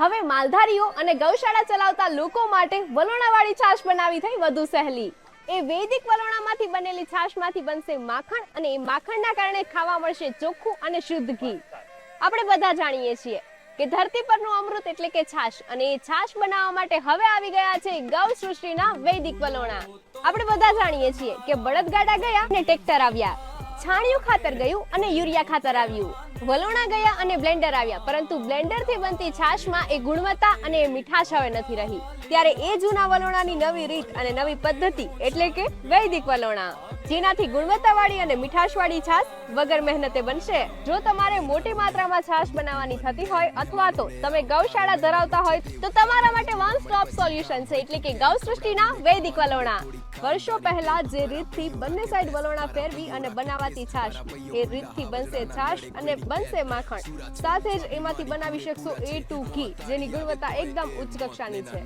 હવે માલધારીઓ અને ગૌશાળા ચલાવતા લોકો માટે વલોણાવાળી છાશ બનાવી થઈ વધુ સહેલી. એ વૈદિક વલોણામાંથી બનેલી છાશમાંથી બનશે માખણ અને એ માખણના કારણે ખાવા મળશે ચોખ્ખું અને શુદ્ધ ઘી. આપણે બધા જાણીએ છીએ કે ધરતી પરનું અમૃત એટલે કે છાશ અને એ છાશ બનાવવા માટે હવે આવી ગયા છે ગૌ સૃષ્ટિના વૈદિક વલોણા. આપણે બધા જાણીએ છીએ કે બળદગાડા ગયા અને ટ્રેક્ટર આવ્યા. છાણિયું ખાતર ગયું અને યુરિયા ખાતર આવ્યું. વલોણા ગયા અને બ્લેન્ડર આવ્યા, પરંતુ બ્લેન્ડરથી બનતી છાશમાં એ ગુણવત્તા અને મીઠાશ હવે નથી રહી. ત્યારે એ જૂના વલોણાની નવી રીત અને નવી પદ્ધતિ એટલે કે વૈદિક વલોણા. જેનાથી ગુણવત્તાવાળી અને મીઠાશવાળી છાશ વગર મહેનતે બનશે. જો તમારે મોટી માત્રામાં છાશ બનાવવાની થતી હોય અથવા તો તમે ગૌશાળા ધરાવતા હોય, તો તમારા માટે વન સ્ટોપ સોલ્યુશન છે એટલે કે ગૌ સૃષ્ટિના વૈદિક વલોણા. વર્ષો પહેલા જે રીતથી બંને સાઈડ વલોણા ફેરવી અને બનાવાતી છાશ. એ રીતથી બનશે છાશ અને બનશે માખણ. સાથે જ એમાંથી બનાવી શકશો એ ટુ ઘી જેની ગુણવત્તા એકદમ ઉચ્ચ કક્ષાની છે.